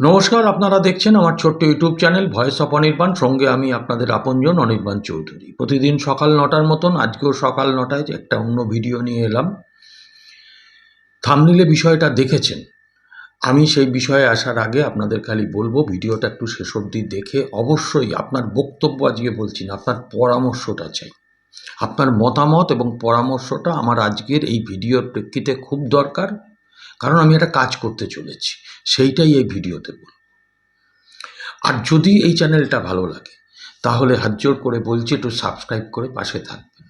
নমস্কার, আপনারা দেখছেন আমার ছোট্ট YouTube channel voice of Anirban. সঙ্গে আমি আপনাদের আপনজন অনির্বাণ চৌধুরী। প্রতিদিন সকাল নটার মতন, আজকেও সকাল নটায় একটা অন্য ভিডিও নিয়ে এলাম। থামনিলে বিষয়টা দেখেছেন। আমি সেই বিষয়ে আসার আগে আপনাদের খালি বলব, ভিডিওটা একটু শেষ অবধি দেখে অবশ্যই আপনার বক্তব্য আজকে বলছি না, আপনার পরামর্শটা চাই। আপনার মতামত এবং পরামর্শটা আমার আজকের এই ভিডিওর প্রেক্ষিতে খুব দরকার। কারণ আমি একটা কাজ করতে চলেছি। সেইটাই এই ভিডিওতে বলব। আর যদি এই চ্যানেলটা ভালো লাগে, তাহলে হাত জোর করে বলছি, একটু সাবস্ক্রাইব করে পাশে থাকবেন।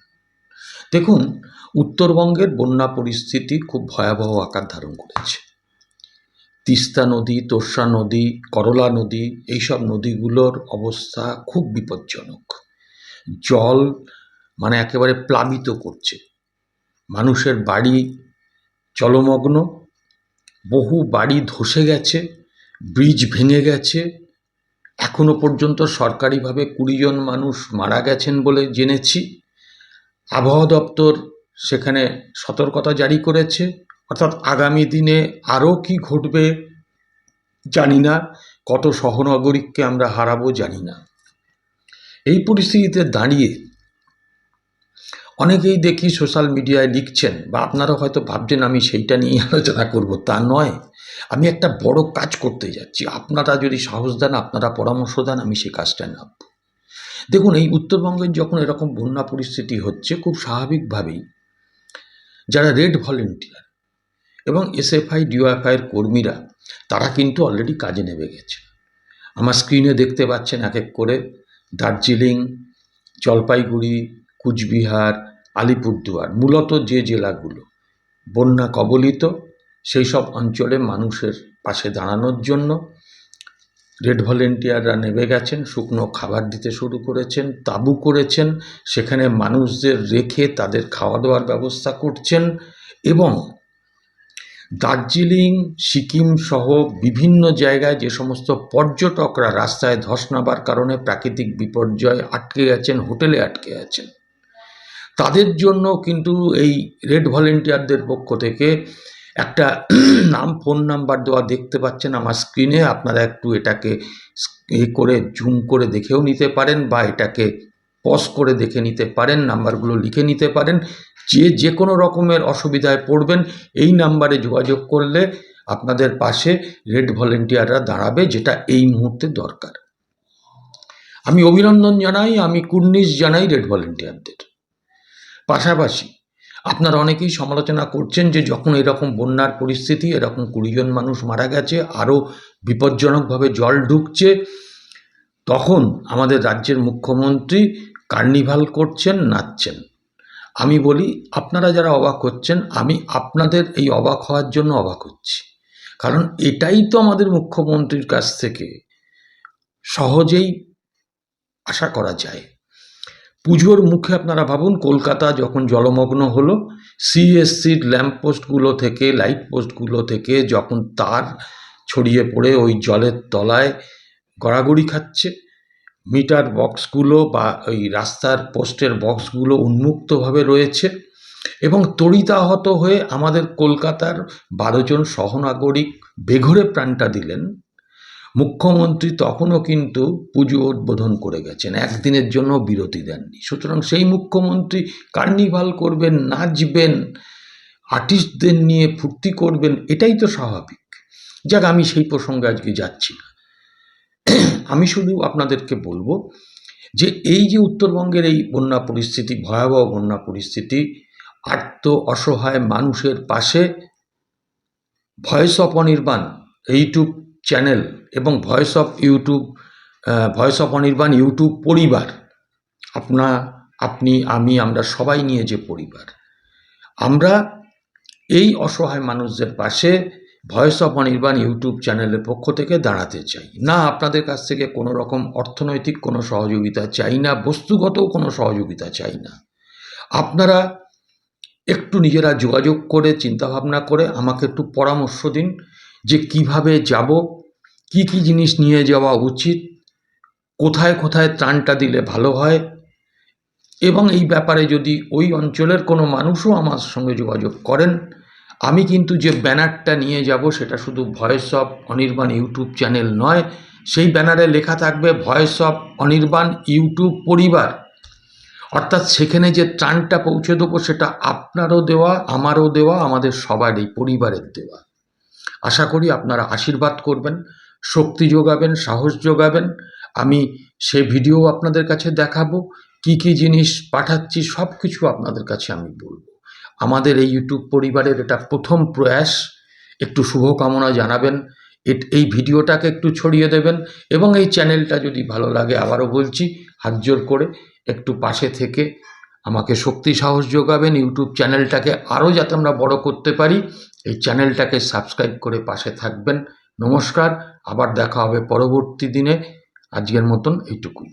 দেখুন, উত্তরবঙ্গের বন্যা পরিস্থিতি খুব ভয়াবহ আকার ধারণ করেছে। তিস্তা নদী তোর্ষা নদী, করলা নদী, এইসব নদীগুলোর অবস্থা খুব বিপজ্জনক। জল মানে একেবারে প্লাবিত করছে। মানুষের বাড়ি, জলমগ্ন বহু বাড়ি ধসে গেছে, ব্রিজ ভেঙে গেছে। এখনও পর্যন্ত সরকারিভাবে কুড়িজন মানুষ মারা গেছেন বলে জেনেছি। আবহাওয়া দপ্তর সেখানে সতর্কতা জারি করেছে। অর্থাৎ আগামী দিনে আরও কি ঘটবে জানি না, কত সহনাগরিককে আমরা হারাবো জানি না। এই পরিস্থিতিতে দাঁড়িয়ে অনেকেই দেখি সোশ্যাল মিডিয়ায় লিখছেন, বা আপনারা হয়তো ভাবছেন আমি সেইটা নিয়ে আলোচনা করব, তা নয়। আমি একটা বড় কাজ করতে যাচ্ছি। আপনারা যদি সাহস দেন, আপনারা পরামর্শ দেন, আমি সেই কাজটা নাম দেখুন, এই উত্তরবঙ্গের যখন এরকম বন্যা পরিস্থিতি হচ্ছে, খুব স্বাভাবিকভাবেই যারা রেড ভলেন্টিয়ার এবং এসএফআই ডিওএফআইয়ের কর্মীরা, তারা কিন্তু অলরেডি কাজে নেমে গেছে। আমার স্ক্রিনে দেখতে পাচ্ছেন এক এক করে দার্জিলিং, জলপাইগুড়ি কুচবিহার, আলিপুরদুয়ার, মূলত যে জেলাগুলো। বন্যা কবলিত সেই সব অঞ্চলে মানুষের পাশে দাঁড়ানোর জন্য রেড ভলেন্টিয়াররা নেমে গেছেন, শুকনো খাবার দিতে শুরু করেছেন, তাঁবু করেছেন, সেখানে মানুষদের রেখে তাদের খাওয়া দাওয়ার ব্যবস্থা করছেন এবং দার্জিলিং, সিকিম সহ বিভিন্ন জায়গায় যে সমস্ত পর্যটকরা রাস্তায় ধস নাবার কারণে প্রাকৃতিক বিপর্যয় আটকে গেছেন, হোটেলে আটকে আছেন। তাদের জন্য কিন্তু এই রেড ভলেন্টিয়ারদের পক্ষ থেকে একটা নাম, ফোন নাম্বার দেওয়া দেখতে পাচ্ছেন আমার স্ক্রিনে আপনারা একটু এটাকে এ করে জুম করে দেখেও নিতে পারেন বা এটাকে পজ করে দেখে নিতে পারেন, নাম্বারগুলো লিখে নিতে পারেন। যে যে কোনো রকমের অসুবিধায় পড়বেন, এই নাম্বারে যোগাযোগ করলে আপনাদের পাশে রেড ভলেন্টিয়াররা দাঁড়াবে, যেটা এই মুহূর্তে দরকার। আমি অভিনন্দন জানাই, আমি কুর্নিশ জানাই রেড ভলেন্টিয়ারদের। পাশাপাশি আপনারা অনেকেই সমালোচনা করছেন যে যখন এরকম বন্যার পরিস্থিতি, এরকম কুড়িজন মানুষ মারা গেছে আরও বিপজ্জনকভাবে জল ঢুকছে, তখন আমাদের রাজ্যের মুখ্যমন্ত্রী কার্নিভাল করছেন, নাচছেন। আমি বলি, আপনারা যারা অবাক হচ্ছেন, আমি আপনাদের এই অবাক হওয়ার জন্য অবাক হচ্ছি। কারণ এটাই তো আমাদের মুখ্যমন্ত্রীর কাছ থেকে সহজেই আশা করা যায়। পুজোর মুখে আপনারা ভাবুন, কলকাতা যখন জলমগ্ন হলো সিএসসির ল্যাম্পপোস্টগুলো থেকে লাইট পোস্টগুলো থেকে যখন তার ছড়িয়ে পড়ে ওই জলের তলায় গড়াগড়ি খাচ্ছে মিটার বক্সগুলো বা ওই রাস্তার পোস্টের বক্সগুলো উন্মুক্তভাবে রয়েছে এবং তড়িতাহত হয়ে আমাদের কলকাতার বারোজন সহনাগরিক বেঘরে প্রাণটা দিলেন মুখ্যমন্ত্রী তখনও কিন্তু পুজো উদ্বোধন করে গেছেন, একদিনের জন্য বিরতি দেননি। সুতরাং সেই মুখ্যমন্ত্রী কার্নিভাল করবেন, নাচবেন, আর্টিস্টদের নিয়ে ফুর্তি করবেন, এটাই তো স্বাভাবিক। যাক, আমি সেই প্রসঙ্গে আজকে যাচ্ছি না। আমি শুধু আপনাদেরকে বলব যে এই যে উত্তরবঙ্গের এই বন্যা পরিস্থিতি, ভয়াবহ বন্যা পরিস্থিতি, আর্ত, অসহায় মানুষের পাশে voice of Anirban YouTube channel এবং voice of YouTube voice of Anirban YouTube পরিবার, আপনা, আপনি, আমি, আমরা সবাই নিয়ে যে পরিবার, আমরা এই অসহায় মানুষদের পাশে ভয়েস অফ অনির্বাণ ইউটিউব চ্যানেলের পক্ষ থেকে দাঁড়াতে চাই। না, আপনাদের কাছ থেকে কোনো রকম অর্থনৈতিক কোনো সহযোগিতা চাই না বস্তুগতও কোনো সহযোগিতা চাই না। আপনারা একটু নিজেরা যোগাযোগ করে, চিন্তাভাবনা করে আমাকে একটু পরামর্শ দিন। যে কীভাবে যাব, কি কি জিনিস নিয়ে যাওয়া উচিত, কোথায় কোথায় ত্রাণটা দিলে ভালো হয়, এবং এই ব্যাপারে যদি ওই অঞ্চলের কোনো মানুষও আমার সঙ্গে যোগাযোগ করেন, আমি কিন্তু যে ব্যানারটা নিয়ে যাব সেটা শুধু voice of Anirban YouTube channel নয়, সেই ব্যানারে লেখা থাকবে ভয়েস অফ অনির্বাণ ইউটিউব পরিবার। অর্থাৎ সেখানে যে ত্রাণটা পৌঁছে দেবো সেটা আপনারও দেওয়া, আমারও দেওয়া, আমাদের সবারই পরিবারের দেওয়া। আশা করি আপনারা আশীর্বাদ করবেন, শক্তি যোগাবেন, সাহস যোগাবেন। আমি সে ভিডিও আপনাদের কাছে দেখাবো, কি কি জিনিস পাঠাচ্ছি সব কিছু আপনাদের কাছে আমি বলব। আমাদের এই ইউটিউব পরিবারের এটা প্রথম প্রয়াস, একটু শুভকামনা জানাবেন এই ভিডিওটাকে একটু ছড়িয়ে দেবেন, এবং এই চ্যানেলটা যদি ভালো লাগে আবারও বলছি হাত জোর করে একটু পাশে থেকে আমাকে শক্তি সাহস যোগাবেন ইউটিউব চ্যানেলটাকে আরও যাতে আমরা বড় করতে পারি, এই চ্যানেলটাকে সাবস্ক্রাইব করে পাশে থাকবেন। নমস্কার, আবার দেখা হবে পরবর্তী দিনে। আজকের মতন এইটুকুই।